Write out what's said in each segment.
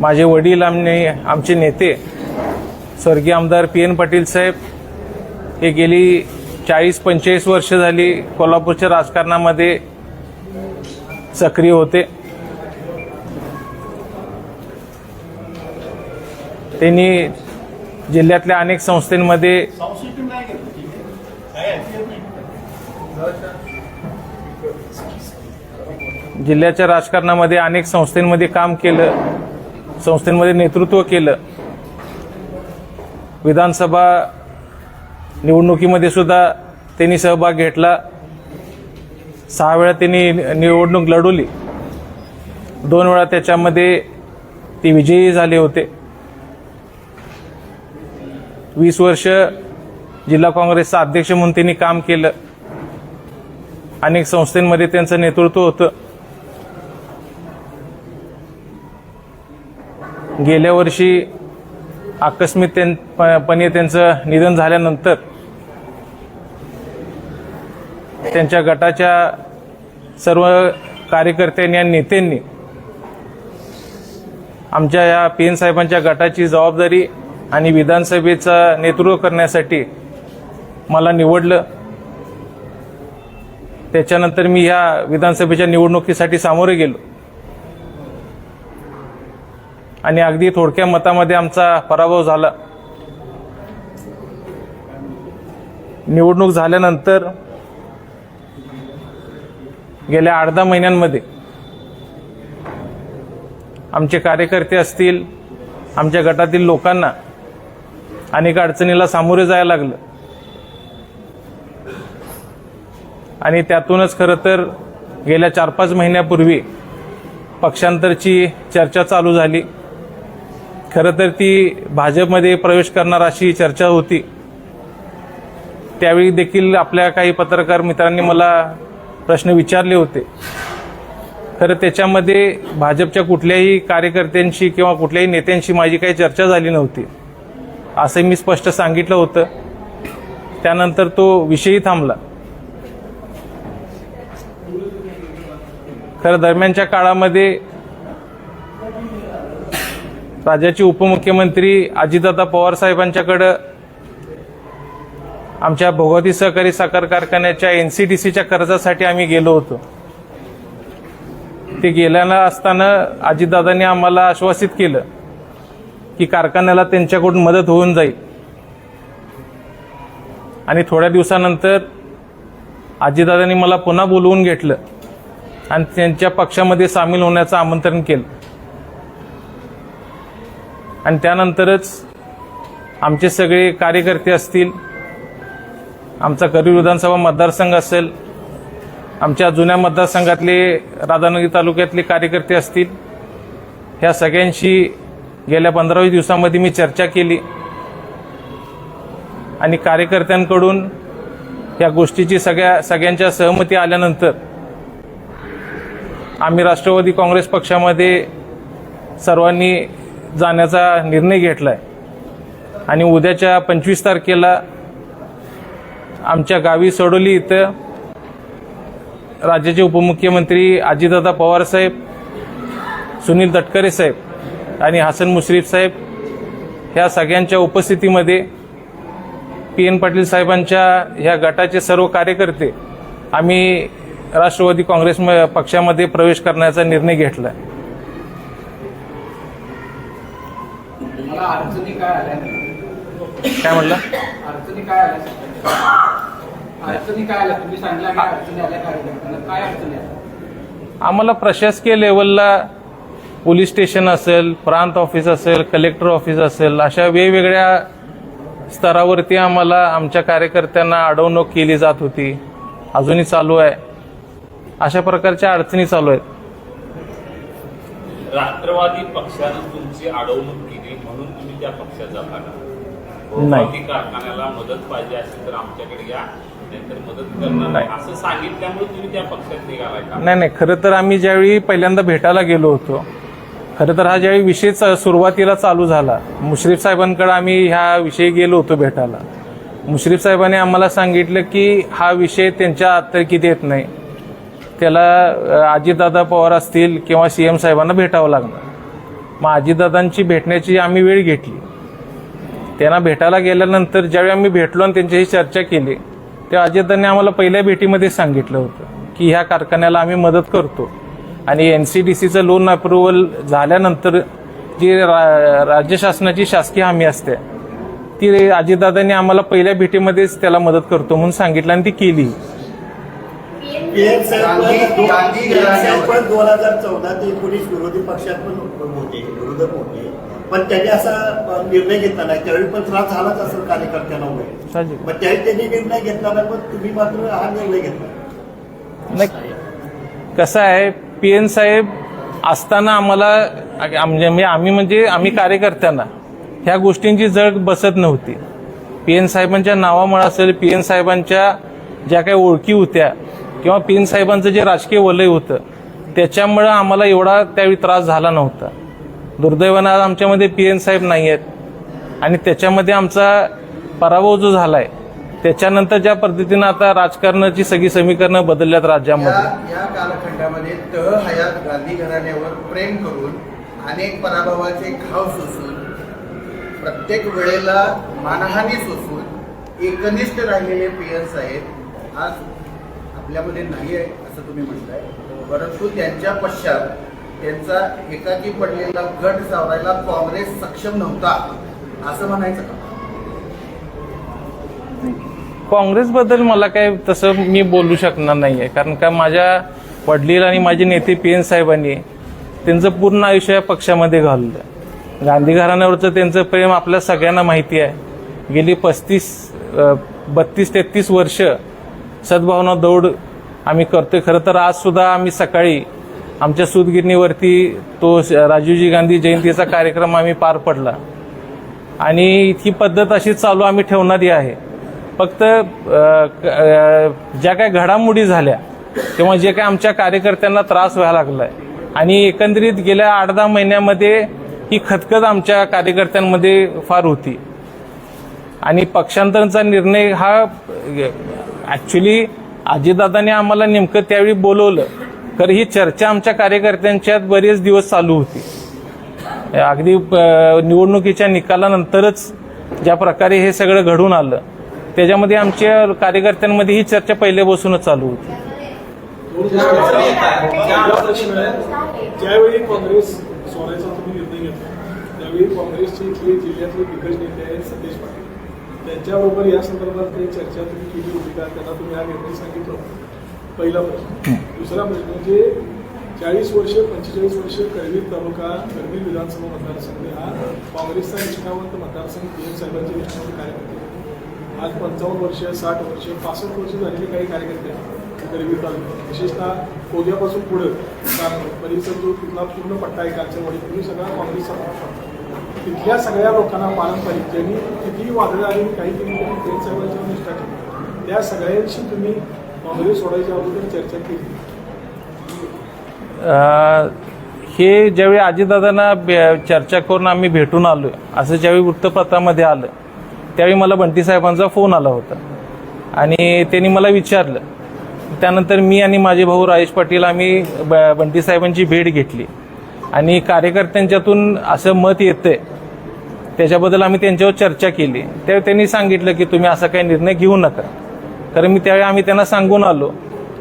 माझे वडील आमने आमचे नेते स्वर्गीय आमदार पी एन पाटील साहेब हे गेली चाळीस पंचेचाळीस वर्ष झाली कोल्हापूरच्या राजकारणामध्ये सक्रिय होते. त्यांनी जिल्ह्यातल्या अनेक संस्थांमध्ये जिल्ह्याच्या राजकारणामध्ये अनेक संस्थांमध्ये काम केलं. संस्थेमध्ये नेतृत्व केलं. विधानसभा निवडणुकीमध्ये सुद्धा त्यांनी सहभाग घेतला. सहा वेळा त्यांनी निवडणूक लढवली. दोन वेळा त्याच्यामध्ये ते विजयी झाले होते. वीस वर्ष जिल्हा काँग्रेसचा अध्यक्ष म्हणून त्यांनी काम केलं. अनेक संस्थांमध्ये त्यांचं नेतृत्व होतं. गेल्या वर्षी आकस्मिक त्यां- पणे त्यांचं निधन झाल्यानंतर त्यांच्या गटाच्या सर्व कार्यकर्त्यांनी आणि नेत्यांनी आमच्या या पी एन साहेबांच्या गटाची जबाबदारी आणि विधानसभेचं नेतृत्व करण्यासाठी मला निवडलं. त्याच्यानंतर मी ह्या विधानसभेच्या निवडणुकीसाठी सामोरे गेलो. आणि अगदी थोडक्या मतामध्ये आमचा पराभव झाला. निवडणूक झाल्यानंतर गेल्या आठ दहा महिन्यांमध्ये आमचे कार्यकर्ते असतील आमच्या गटातील लोकांना अनेक अडचणीला सामोरे जायला लागलं. आणि त्यातूनच खरं तर गेल्या चार पाच महिन्यापूर्वी पक्षांतरची चर्चा चालू झाली. खरं तर ती भाजपमध्ये प्रवेश करणार अशी चर्चा होती. त्यावेळी देखील आपल्या काही पत्रकार मित्रांनी मला प्रश्न विचारले होते. खरं त्याच्यामध्ये भाजपच्या कुठल्याही कार्यकर्त्यांशी किंवा कुठल्याही नेत्यांशी माझी काही चर्चा झाली नव्हती. असं मी स्पष्ट सांगितलं होतं. त्यानंतर तो विषयही थांबला. खरं दरम्यानच्या काळामध्ये राज्याचे उपमुख्यमंत्री अजितदादा पवार साहेबांच्याकडं आमच्या भोगवती सहकारी साखर कारखान्याच्या एनसीडीसीच्या कर्जासाठी आम्ही गेलो होतो. ते गेल्याला असताना अजितदादांनी आम्हाला आश्वासित केलं की कारखान्याला त्यांच्याकडून मदत होऊन जाईल. आणि थोड्या दिवसानंतर अजितदादांनी मला पुन्हा बोलवून घेतलं आणि त्यांच्या पक्षामध्ये सामील होण्याचं आमंत्रण केलं. आणि त्यानंतरच आमचे सगळे कार्यकर्ते असतील आमचा करीर विधानसभा मतदारसंघ असेल आमच्या जुन्या मतदारसंघातले राधानगरी तालुक्यातले कार्यकर्ते असतील ह्या सगळ्यांशी गेल्या पंधरावीस दिवसामध्ये मी चर्चा केली. आणि कार्यकर्त्यांकडून या गोष्टीची सगळ्या सगळ्यांच्या सहमती आल्यानंतर आम्ही राष्ट्रवादी काँग्रेस पक्षामध्ये सर्वांनी जाण्याचा निर्णय घेतला आहे आणि उद्याच्या पंचवीस तारखेला आमच्या गावी सडोली इथं राज्याचे उपमुख्यमंत्री अजितदादा पवार साहेब सुनील तटकरे साहेब आणि हसन मुश्रीफ साहेब ह्या सगळ्यांच्या उपस्थितीमध्ये पी एन पाटील साहेबांच्या ह्या गटाचे सर्व कार्यकर्ते आम्ही राष्ट्रवादी काँग्रेस पक्षामध्ये प्रवेश करण्याचा निर्णय घेतला मला अडचणी काय आल्या काय म्हणलं? अडचणी काय आल्या? अडचणी काय आल्या? तुम्ही सांगितलं काय अडचणी आल्या काय अडचणी आल्या? आम्हाला प्रशासकीय लेवलला पोलीस स्टेशन असेल प्रांत ऑफिस असेल कलेक्टर ऑफिस असेल अशा वेगवेगळ्या स्तरावरती आम्हाला आमच्या कार्यकर्त्यांना अडवणूक केली जात होती. अजूनही चालू आहे. अशा प्रकारच्या अडचणी चालू आहेत. राष्ट्रवादी पक्षानं तुमची अडवणूक केली म्हणून तुम्ही त्या पक्षात जाता नाही. कारखान्याला मदत पाहिजे असेल तर आमच्याकडे या नाही. नाही. नाही खरं तर आम्ही ज्यावेळी पहिल्यांदा भेटायला गेलो होतो खरं तर हा ज्यावेळी विषय सुरुवातीला चालू झाला मुश्रीफ साहेबांकडे आम्ही ह्या विषयी गेलो होतो भेटायला. मुश्रीफ साहेबांनी आम्हाला सांगितलं की हा विषय त्यांच्या आत्तर्कीत येत नाही. त्याला अजितदादा पवार असतील किंवा सी एम साहेबांना भेटावं लागणार. मग अजितदादांची भेटण्याची आम्ही वेळ घेतली. त्यांना भेटायला गेल्यानंतर ज्यावेळी आम्ही भेटलो आणि त्यांच्याशी चर्चा केली तेव्हा अजितदांनी आम्हाला पहिल्या भेटीमध्ये सांगितलं होतं की ह्या कारखान्याला आम्ही मदत करतो. आणि एन सी डी सीचं लोन अप्रुव्हल झाल्यानंतर जी रा राज्य शासनाची शासकीय हमी असते ती अजितदादांनी आम्हाला पहिल्या भेटीमध्येच त्याला मदत करतो म्हणून सांगितलं आणि ती केली पीएम साहेब पण- गांधी PM साहेब घराण्यावर. पण दोन हजार चौदा ते एकोणीस विरोधी पक्षात पण होते विरोधक होते. पण त्यांनी असा निर्णय घेतला नाही. त्यावेळी पण त्रास झालाच असेल कार्यकर्त्यांना वगैरे. त्यावेळी त्यांनी निर्णय घेतला नाही पण तुम्ही मात्र हा निर्णय घेतला. नाही कसं आहे पी एन साहेब असताना आम्हाला आम- म्हणजे आम्ही म्हणजे आम्ही कार्यकर्त्यांना ह्या गोष्टींची जग बसत नव्हती. पी एन साहेबांच्या नावामुळे असेल पी एन साहेबांच्या ज्या काही ओळखी होत्या किंवा पी साहेबांचं जे राजकीय वलय होतं त्याच्यामुळं आम्हाला एवढा त्यावेळी त्रास झाला नव्हता. दुर्दैवानं आज आमच्यामध्ये पी एन साहेब नाही आहेत आणि त्याच्यामध्ये आमचा पराभव जो झाला आहे त्याच्यानंतर ज्या पद्धतीनं आता राजकारणाची सगळी समीकरणं बदलल्यात राज्यामध्ये. या या कालखंडामध्ये तह हयात गांधी घराण्यावर प्रेम करून अनेक पराभवाचे घाव सोसून प्रत्येक वेळेला मानहानी सोसून एकनिष्ठ राहिलेले पी एन साहेब आज आपल्यामध्ये नाही आहे असं तुम्ही म्हणताय परंतु त्यांच्या पश्चात त्यांचा एकाकी पडलेला गट सावरायला काँग्रेस सक्षम नव्हता असं म्हणायचं का? काँग्रेसबद्दल मला काय तसं मी बोलू शकणार नाही आहे कारण का माझ्या वडील आणि माझे नेते पी एन साहेबांनी त्यांचं पूर्ण आयुष्य या पक्षामध्ये घालवलं गांधी घराण्यावरचं त्यांचं प्रेम आपल्या सगळ्यांना माहिती आहे. गेली पस्तीस बत्तीस तेहतीस वर्ष सद्भावना दौड आम्ही करतोय. खरं तर आज सुद्धा आम्ही सकाळी आमच्या सुतगिरणीवरती तो राजीवजी गांधी जयंतीचा कार्यक्रम आम्ही पार पडला. आणि ही पद्धत अशी चालू आम्ही ठेवणारी आहे. फक्त ज्या काही घडामोडी झाल्या किंवा जे काही आमच्या कार्यकर्त्यांना त्रास व्हायला लागलाय आणि एकंदरीत गेल्या आठ दहा महिन्यामध्ये ही खतखत आमच्या कार्यकर्त्यांमध्ये फार होती. आणि पक्षांतराचा निर्णय हा ॲक्च्युली अजितदादांनी आम्हाला नेमकं त्यावेळी बोलवलं. तर ही चर्चा आमच्या कार्यकर्त्यांच्यात बरेच दिवस चालू होती. अगदी निवडणुकीच्या निकालानंतरच ज्या प्रकारे हे सगळं घडून आलं त्याच्यामध्ये आमच्या कार्यकर्त्यांमध्ये ही चर्चा पहिल्यापासूनच चालू होती. ज्यावेळी काँग्रेस सोडायचा तुम्ही निर्णय घेतला त्यावेळी काँग्रेसचे इथले जिल्ह्यातले दिग्गज नेते आहेत त्यांच्याबरोबर या संदर्भात काही चर्चा तुम्ही केली होती का त्यांना तुम्ही हा निर्णय सांगितलं? पहिला प्रश्न दुसरा प्रश्न म्हणजे चाळीस वर्ष पंचेचाळीस वर्ष करवीर तालुका करवीर विधानसभा मतदारसंघ हा काँग्रेसचा निष्ठावंत मतदारसंघ पी एम साहेबांचे निष्ठावंत कार्यकर्ते. आज पंचावन्न वर्ष साठ वर्ष पासष्ट वर्ष झालेले काही कार्यकर्ते आहेत करवीर तालुक्यात विशेषतः कोद्यापासून पुढं परिसर जो तिथला पूर्ण पट्टा आहे कांचनवाडी तुम्ही सगळा काँग्रेसचा पट्टा. तिथल्या सगळ्या लोकांना पारंपरिक ज्यांनी कितीही वादळं आली काही केली तरी प्रेम साहेबांच्यावर निष्ठा ठेवली त्या सगळ्यांशी तुम्ही काँग्रेस सोडायच्या अगोदर चर्चा केली. हे ज्यावेळी आजीदादांना चर्चा करून आम्ही भेटून आलो असं ज्यावेळी वृत्तपत्रामध्ये आलं त्यावेळी मला बंटी साहेबांचा फोन आला होता. आणि त्यांनी मला विचारलं. त्यानंतर मी आणि माझे भाऊ राजेश पाटील आम्ही ब- बंटी साहेबांची भेट घेतली. आणि कार्यकर्त्यांच्यातून असं मत येतं त्याच्याबद्दल आम्ही त्यांच्यावर चर्चा केली. त्यावेळी त्यांनी सांगितलं की तुम्ही असा काही निर्णय घेऊ नका. कारण मी त्यावेळी आम्ही त्यांना सांगून आलो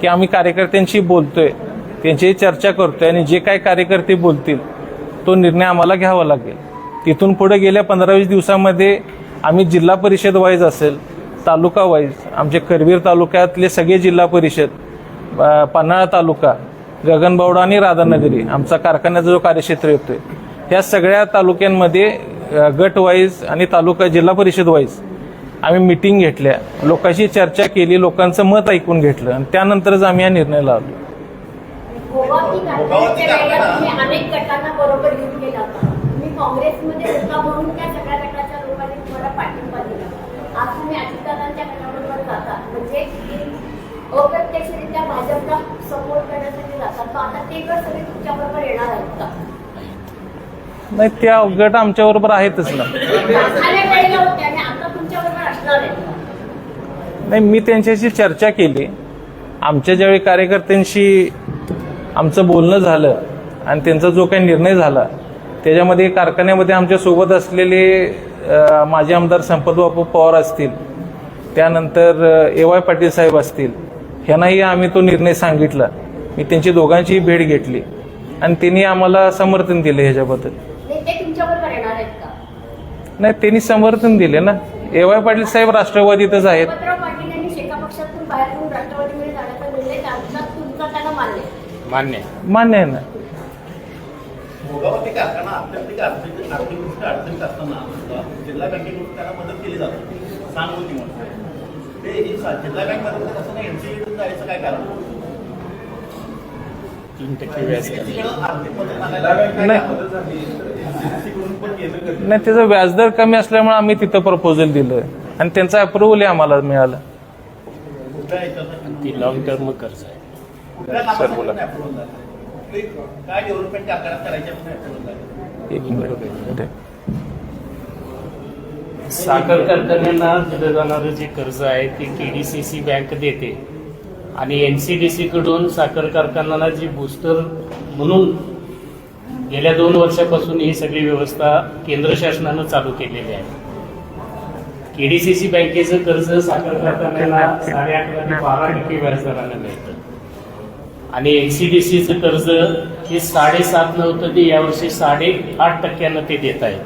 की आम्ही कार्यकर्त्यांशी बोलतोय त्यांच्याशी चर्चा करतोय आणि जे काय कार्यकर्ते बोलतील तो निर्णय आम्हाला घ्यावा लागेल. तिथून पुढे गेल्या पंधरा वीस दिवसामध्ये आम्ही जिल्हा परिषद वाईज असेल तालुका वाईज आमचे करवीर तालुक्यातले सगळे जिल्हा परिषद पन्हाळा तालुका गगनबावडा आणि राधानगरी आमचा कारखान्याचा जो कार्यक्षेत्र येतोय ह्या सगळ्या तालुक्यांमध्ये गट वाईज आणि तालुका जिल्हा परिषद वाईज आम्ही मिटिंग घेतल्या. लोकांशी चर्चा केली लोकांचं मत ऐकून घेतलं आणि त्यानंतरच आम्ही हा निर्णय लावलो म्हणजे अप्रत्यक्षरित्या भाजपला सपोर्ट करण्यासाठी जातात आता ते सगळे तुमच्याबरोबर येणार आहेत का? नाही त्या गट आमच्याबरोबर आहेतच ना. नाही मी त्यांच्याशी चर्चा केली. आमच्या ज्यावेळी कार्यकर्त्यांशी आमचं बोलणं झालं आणि त्यांचा जो काही निर्णय झाला त्याच्यामध्ये कारखान्यामध्ये आमच्यासोबत असलेले माजी आमदार संपतबापू पवार असतील त्यानंतर ए वाय पाटील साहेब असतील ह्यांनाही आम्ही तो निर्णय सांगितला. मी त्यांची दोघांचीही भेट घेतली. आणि त्यांनी आम्हाला समर्थन दिले ह्याच्याबद्दल नाही ते तुमच्याबरोबर येणार आहेत का नाही त्यांनी समर्थन दिले ना. ए वाय पाटील साहेब राष्ट्रवादीतच आहेत. मान्य. मान्य आहे. ना. नाही. नाही त्याचं व्याजदर कमी असल्यामुळे आम्ही तिथं प्रपोजल दिलं आणि त्यांचा अप्रुव्हल आम्हाला मिळालं? ती लॉंग टर्म कर्ज आहे? एक मिनिट ठीक. साखर कारखान्यांना दिलं जाणारं जे कर्ज आहे ते केडीसीसी बँक देते आणि एनसीडीसी कडून साखर कारखान्यांना जी बूस्टर म्हणून गेल्या दोन वर्षापासून ही सगळी व्यवस्था केंद्र शासनानं चालू केलेली आहे. केडीसीसी बँकेचं कर्ज साखर कारखान्याला साडे अकरा ते बारा टक्के व्याजदरानं मिळतं. आणि एनसीडीसीचं कर्ज हे साडेसात नव्हतं ते यावर्षी साडे आठ टक्क्यानं ते देत आहेत.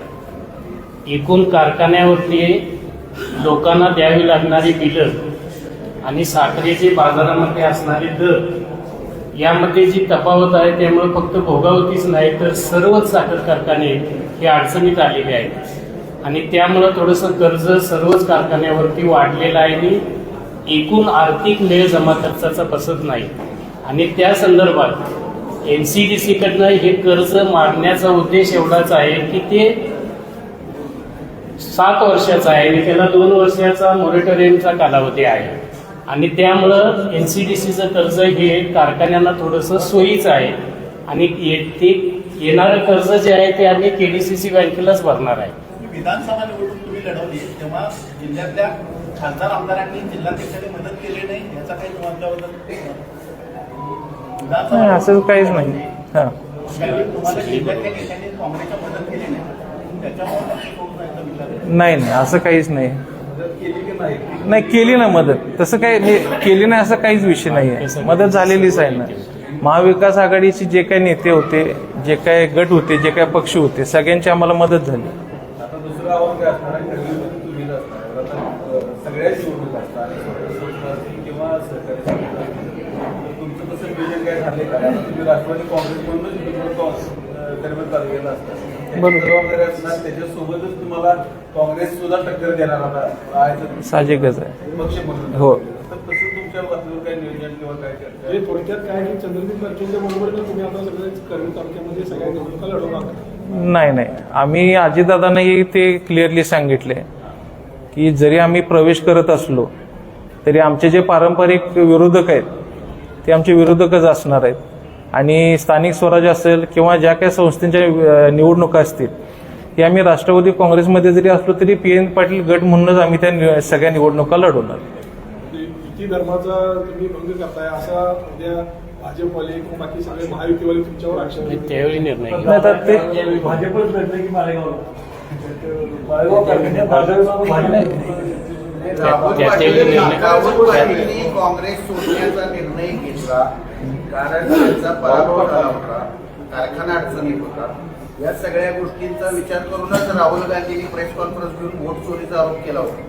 एकूण कारखान्यावरती लोकांना द्यावी लागणारी बिलं आणि साखरेचे बाजारामध्ये असणारे दर यामध्ये जी तफावत आहे त्यामुळे फक्त भोगावतीच नाही तर सर्वच साखर कारखाने हे अडचणीत आलेले आहेत. आणि त्यामुळं थोडंसं कर्ज सर्वच कारखान्यावरती वाढलेलं आहे आणि एकूण आर्थिक मेळ जमा खर्चाचा बसत नाही. आणि त्या संदर्भात एन सी डी सीकडनं हे कर्ज मागण्याचा उद्देश एवढाच आहे की ते सात वर्षाचा आहे आणि त्याला दोन वर्षाचा मॉरिटोरियमचा कालावधी आहे. आणि त्यामुळं एन सी डी सीचं कर्ज हे कारखान्यांना थोडंसं सोयीचं आहे. आणि ये- ते येणारं कर्ज जे आहे ते आम्ही के डी सी सी बँकेलाच भरणार आहे. विधानसभा निवडणूक तुम्ही लढवली तेव्हा जिल्ह्यातल्या खासदार आमदारांनी जिल्हाध्यक्षांनी मदत केली नाही याचा काही नाही असं काहीच नाही. हां. तुम्हाला. नाही नाही असं काहीच नाही. नाही केली ना मदत. तसं काही मी केली नाही असं काहीच विषय नाही आहे मदत झालेलीच आहे ना. महाविकास आघाडीचे जे काही नेते होते जे काही गट होते जे काही पक्ष होते सगळ्यांची आम्हाला मदत झाली. काय काय बरोबर. काँग्रेस सुद्धा टक्कर देणार आता. साहजिकच आहे. पक्ष म्हणून. हो. तर तसं तुमच्या बाजूवर काय नियोजन किंवा काय चर्चा थोडक्यात काय की चंद्रपूर चर्चेच्या बरोबर तुम्ही आता सगळे कर्मी तालुक्यामध्ये सगळ्या निवडणुका लढवणार नाही नाही. आम्ही अजितदादांनाही ते क्लिअरली सांगितले की जरी आम्ही प्रवेश करत असलो तरी आमचे जे पारंपरिक विरोधक आहेत ते आमचे विरोधकच असणार आहेत. आणि स्थानिक स्वराज्य असेल किंवा ज्या काही संस्थांच्या निवडणुका असतील हे आम्ही राष्ट्रवादी काँग्रेसमध्ये जरी असलो तरी पी एन पाटील गट म्हणूनच आम्ही त्या सगळ्या निवडणुका लढवणार. युती धर्माचा तुम्ही भंग करताय असा उद्या भाजपवाले किंवा बाकी सगळे महायुतीवाले तुमच्यावर आक्षेप आणि घेतील. त्यावेळी निर्णय भाजपच लढले की मालेगाव काँग्रेस सोडण्याचा निर्णय घेतला. कारण त्यांचा पराभव झाला होता. कारखाना अडचणीत होता. या सगळ्या गोष्टींचा विचार करूनच राहुल गांधींनी प्रेस कॉन्फरन्स घेऊन वोट चोरीचा आरोप केला होता.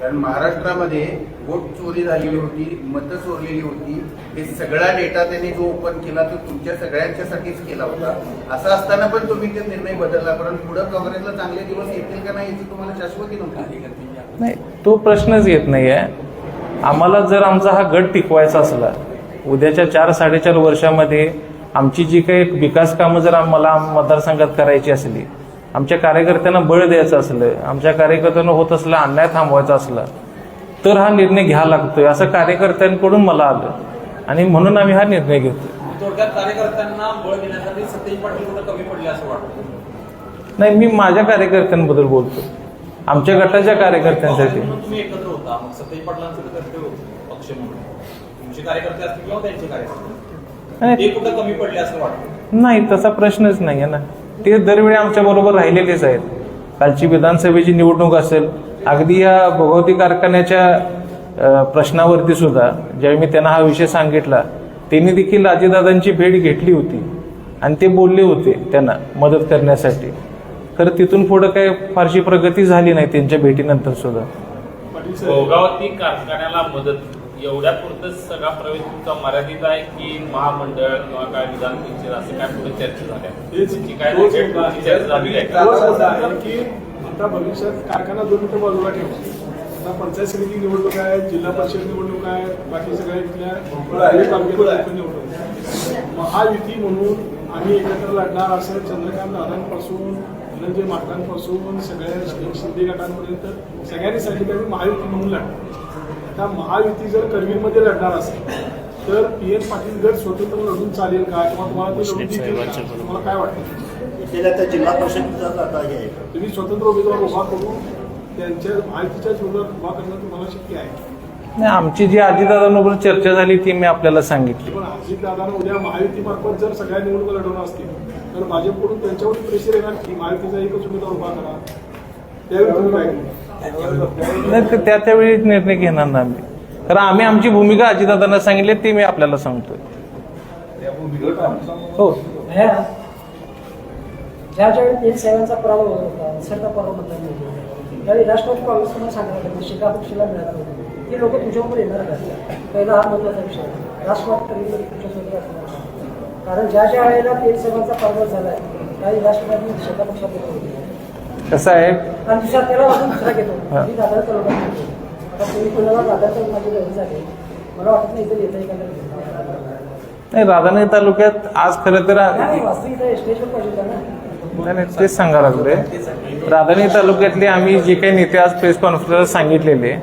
कारण महाराष्ट्रामध्ये वोट चोरी झालेली होती मतं चोरलेली होती हे सगळा डेटा त्यांनी जो ओपन केला तो तुमच्या सगळ्यांच्यासाठीच केला होता. असं असताना पण तुम्ही ते निर्णय बदलला कारण पुढे काँग्रेसला चांगले दिवस येतील का नाही याची तुम्हाला शाश्वती नव्हती. नाही तो प्रश्नच येत नाही आहे आम्हाला जर आमचा हा गट टिकवायचा असला उद्याच्या चार साडेचार वर्षामध्ये आमची जी काही विकास कामं जर आम्हाला मतदारसंघात करायची असली आमच्या कार्यकर्त्यांना बळ द्यायचं असलं आमच्या कार्यकर्त्यांना होत असला अन्याय थांबवायचा असला तर हा निर्णय घ्यावा लागतोय असं कार्यकर्त्यांकडून मला आलं. आणि म्हणून आम्ही हा निर्णय घेतो थोडक्यात कार्यकर्त्यांना बळ देण्यासाठी सतेज पाटील कुठं कमी पडले असं वाटतं? नाही मी माझ्या कार्यकर्त्यांबद्दल बोलतो. आमच्या गटाच्या कार्यकर्त्यांसाठी. एकत्र होता ते कुठं कमी पडले असं वाटतं? नाही तसा प्रश्नच नाही आहे ना. ते दरवेळी आमच्या बरोबर राहिलेलेच आहेत. कालची विधानसभेची निवडणूक असेल अगदी या भगवती कारखान्याच्या प्रश्नावरती सुद्धा ज्यावेळी मी त्यांना हा विषय सांगितला त्यांनी देखील अजितदादांची भेट घेतली होती. आणि ते बोलले होते त्यांना मदत करण्यासाठी. खरं तिथून पुढं काही फारशी प्रगती झाली नाही त्यांच्या भेटीनंतर सुद्धा. भोगावती कारखान्याला मदत एवढ्या पुरतच सगळा प्रवेश तुमचा मर्यादित आहे की महामंडळ किंवा काय विधान परिषद असं काय पुढे चर्चा झाल्या काय चर्चा झाली आहे? का? आता भविष्यात कारखाना दोन मिनिटं बाजूला ठेवू आता पंचायत समिती निवडणूक आहे जिल्हा परिषद निवडणूक आहे बाकी सगळ्या इथल्या निवडणूक आहे. महायुती म्हणून आम्ही एकत्र लढणार असं चंद्रकांत दादांपासून धनंजय मातांपासून सगळ्या शिंदे गटांपर्यंत सगळ्यांनी सांगितलं की महायुती म्हणून लढणार. आता महायुती जर करवीरमध्ये लढणार असेल तर पी एन पाटील गट स्वतंत्र लढून चालेल का? किंवा तुम्हाला ते लढून देतील? तुम्हाला काय वाटतं? त्या जिल्हा हे आहे. तुम्ही स्वतंत्र उमेदवार उभा करून त्यांच्या माहितीच्याच विरोधात उभा करणं तुम्हाला शक्य आहे. नाही आमची जी अजितदादांबरोबर चर्चा झाली ती मी आपल्याला सांगितली. पण अजित दादांना उद्या महायुतीमार्फत जर सगळ्या निवडणुका लढवणार असतील तर भाजपकडून त्यांच्यावर प्रेशर येणार की महायुतीचा एकच उमेदवार उभा करा त्यावेळी तुम्ही काय करणार? नाही त्या त्यावेळी निर्णय घेणार ना आम्ही. कारण आम्ही आमची भूमिका अजितदादांना सांगितली ती मी आपल्याला सांगतोय. हो. ज्या ज्यावेळी पी एन साहेबांचा पराभव होत. होता निसर्ग पराभव म्हणतात त्यावेळी राष्ट्रवादी काँग्रेस तुम्हाला सांगायला लागलं शिका पक्षाला मिळालं होतं ती लोक तुझ्यावर येणार का? पहिला हा महत्त्वाचा विषय. राष्ट्रवादी कधी तुमच्यासोबत असणार. कारण ज्या ज्या वेळेला एन साहेबांचा पराभव झाला आहे त्यावेळी राष्ट्रवादी शिका पक्षात होते. कसं आहे? आणि दुसरा त्याला अजून दुसरा घेतो. मी दादा तालुक्यात घेतो आता तुम्ही कोणाला दादाचं माझी गरज झाली मला वाटत नाही राधानगरी तालुक्यात आज खरं तर नाही, तेच सांगा लागलोय राधानगरी तालुक्यातले आम्ही जे काही नेते आज प्रेस कॉन्फरन्सला सांगितलेले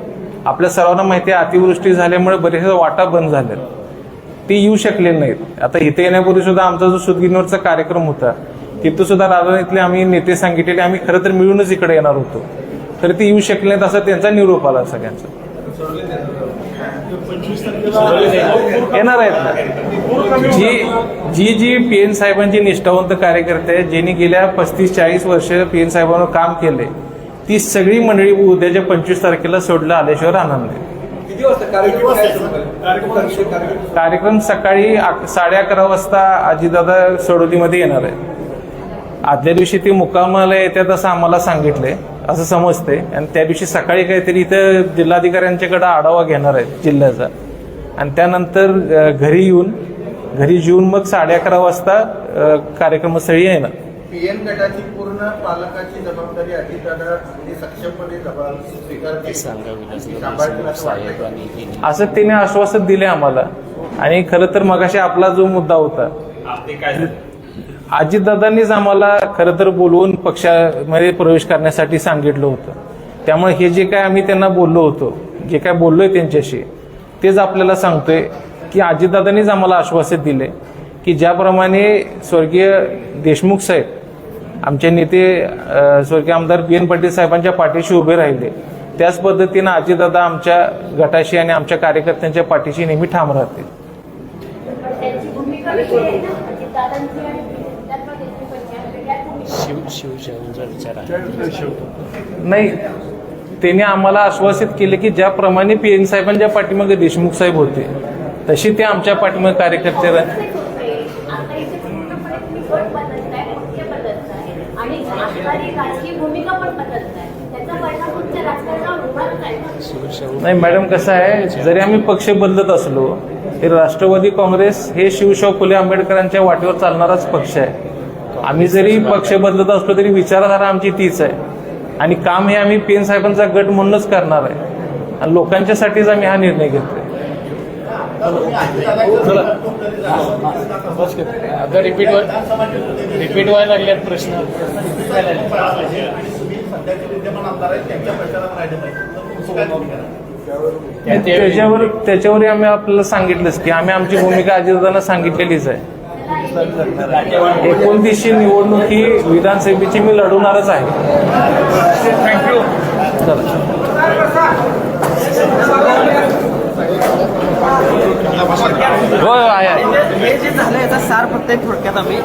आपल्या सर्वांना माहिती आहे अतिवृष्टी झाल्यामुळे बरेचसे वाटा बंद झाले ते येऊ शकले नाहीत. आता इथे येण्यापूर्वी सुद्धा आमचा जो सुदगिनवरचा कार्यक्रम होता तिथं सुद्धा राधानगरीतले आम्ही नेते सांगितलेले आम्ही खरं तर मिळूनच इकडे येणार होतो. तर ते येऊ शकले नाहीत असा त्यांचा निरोप आला सगळ्यांचा. येणार आहेत ना. जी जी जी पी एन साहेबांची निष्ठावंत कार्यकर्ते आहेत ज्यांनी गेल्या पस्तीस चाळीस वर्ष पी एन साहेबांवर काम केले ती सगळी मंडळी उद्याच्या पंचवीस तारखेला सोडलं आल्याशिवाय राहणार नाही किती वाजता कार्यक्रम सकाळी साडे अकरा वाजता अजितदादा सडोलीमध्ये येणार आहे आदल्या दिवशी ते मुक्कामाला येतात असं आम्हाला सांगितलंय असं समजते आणि त्या दिवशी सकाळी काहीतरी इथं जिल्हाधिकाऱ्यांच्याकडे आढावा घेणार आहेत जिल्ह्याचा. आणि त्यानंतर घरी येऊन घरी जेवून मग साडे अकरा वाजता कार्यक्रमस्थळी येणार. पीएन गटाची पूर्ण पालकाची जबाबदारी अगदी सक्षमपणे असं त्याने आश्वासन दिले आम्हाला. आणि खरं तर मगाशी आपला जो मुद्दा होता? अजितदादांनीच आम्हाला खरं तर बोलवून पक्षामध्ये प्रवेश करण्यासाठी सांगितलं होतं. त्यामुळे हे जे काय आम्ही त्यांना बोललो होतो जे काय बोललोय त्यांच्याशी तेच आपल्याला सांगतोय की अजितदादांनीच आम्हाला आश्वासन दिले की ज्याप्रमाणे स्वर्गीय देशमुख साहेब आमचे नेते स्वर्गीय आमदार बी एन पाटील साहेबांच्या पाठीशी उभे राहिले त्याच पद्धतीनं अजितदादा आमच्या गटाशी आणि आमच्या कार्यकर्त्यांच्या पाठीशी नेहमी ठाम राहतील पण त्यांची भूमिका वेगळी आहे ना अजितदादांची आणि सिद्धार्थ देशमुखांची आणि वेगळ्याच विचार आहे नाही त्यांनी आम्हाला आश्वासित केले की ज्याप्रमाणे पी एन साहेबांच्या पाठीमागे देशमुख साहेब होते तशी ते आमच्या पाठीमागे कार्यकर्ते नाही मॅडम कसं आहे जरी आम्ही पक्ष बदलत असलो तरी राष्ट्रवादी काँग्रेस हे शिवशाहू फुले आंबेडकरांच्या वाटेवर चालणाराच पक्ष आहे. आम्ही जरी पक्ष बदलत असलो तरी विचारधारा आमची तीच आहे. आणि काम हे आम्ही पी एन साहेबांचा गट म्हणूनच करणार आहे. आणि लोकांच्यासाठीच आम्ही हा निर्णय घेतोय. आता रिपीट रिपीट व्हायला लागल्यात प्रश्न? त्याच्यावर त्याच्यावरही आम्ही आपल्याला सांगितलंच की आम्ही आमची भूमिका अजितदादांना सांगितलेलीच आहे. एकोणतीसशे निवडणूक ही विधानसभेची मी लढवणारच आहे. थँक्यू हो आहे. हे जे झालं याचा सार फक्त थोडक्यात आम्ही.